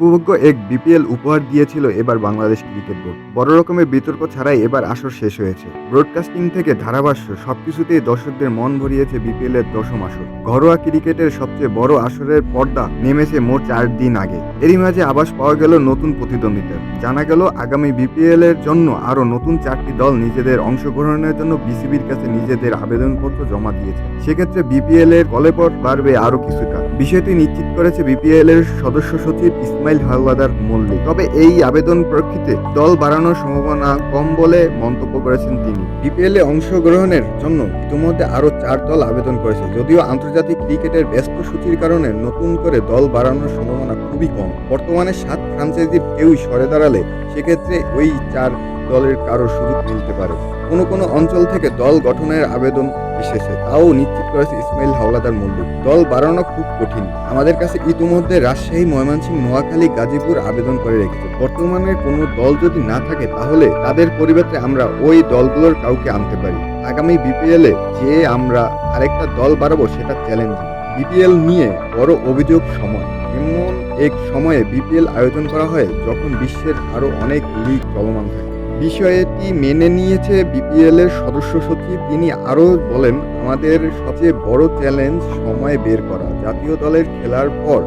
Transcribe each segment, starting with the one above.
উপভোগ্য এক বিপিএল উপহার দিয়েছিল এবার বাংলাদেশ ক্রিকেট বোর্ড। বড় রকমের বিতর্ক ছাড়াই এবার আসর শেষ হয়েছে। ব্রডকাস্টিং থেকে ধারাভাষ্য, সবকিছুতেই দর্শকদের মন ভরিয়েছে বিপিএল এর দশম আসর। ঘরোয়া ক্রিকেটের সবচেয়ে বড় আসরের পর্দা নেমেছে মোট চার দিন আগে। এরই মাঝে আবাস পাওয়া গেল নতুন প্রতিদ্বন্দ্বিতার জানা গেল, আগামী বিপিএল এর জন্য আরও নতুন চারটি দল নিজেদের অংশগ্রহণের জন্য বিসিবির কাছে নিজেদের আবেদনপত্র জমা দিয়েছে। সেক্ষেত্রে বিপিএল এর কলেপর বাড়বে আরও কিছুটা। বিষয়টি নিশ্চিত করেছে বিপিএল এর সদস্য সচিব ইসমাইল হাওলাদার মল্লিক। তবে এই আবেদন প্রেক্ষিতে দল বাড়ানোর সম্ভাবনা কম বলে মন্তব্য করেছেন তিনি। বিপিএল এ অংশগ্রহণের জন্য ইতিমধ্যে আরও চার দল আবেদন করেছে, যদিও আন্তর্জাতিক ক্রিকেটের ব্যস্ত সূচির কারণে নতুন করে দল বাড়ানোর সম্ভাবনা খুবই কম। বর্তমানে সাত ফ্রাঞ্চাইজির কেউই সরে দাঁড়ালে সেক্ষেত্রে ওই চার দলের কারও সুযোগ মিলতে পারে। কোনো কোনো অঞ্চল থেকে দল গঠনের আবেদন এসেছে তাও নিশ্চিত করেছে ইসমাইল হাওলাদার মল্লিক দল বাড়ানো খুব কঠিন। আমাদের কাছে ইতিমধ্যে রাজশাহী, ময়মনসিংহ, নোয়াখালী, গাজীপুর আবেদন করে রেখেছে। বর্তমানে কোনো দল যদি না থাকে, তাহলে তাদের পরিবর্তে আমরা ওই দলগুলোর কাউকে আনতে পারি। আগামী বিপিএল এ যে আমরা আরেকটা দল বাড়াবো, সেটা চ্যালেঞ্জ। বিপিএল নিয়ে বড় অভিযোগ সময় এমন এক সময়ে বিপিএল আয়োজন করা হয়, যখন বিশ্বের আরও অনেক লিগ চলমান থাকে। বিষয়টি মেনে নিয়েছে বিপিএল এর সদস্য সচিব। তিনি আরও বলেন, আমাদের সবচেয়ে বড় চ্যালেঞ্জ সময় বের করা। জাতীয় দলের খেলার পর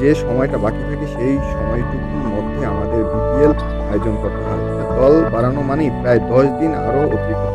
যে সময়টা বাকি থাকে, সেই সময়টুকুর মধ্যে আমাদের বিপিএল আয়োজন করতে হয়। দল বাড়ানো মানেই প্রায় দশ দিন আরও অতিরিক্ত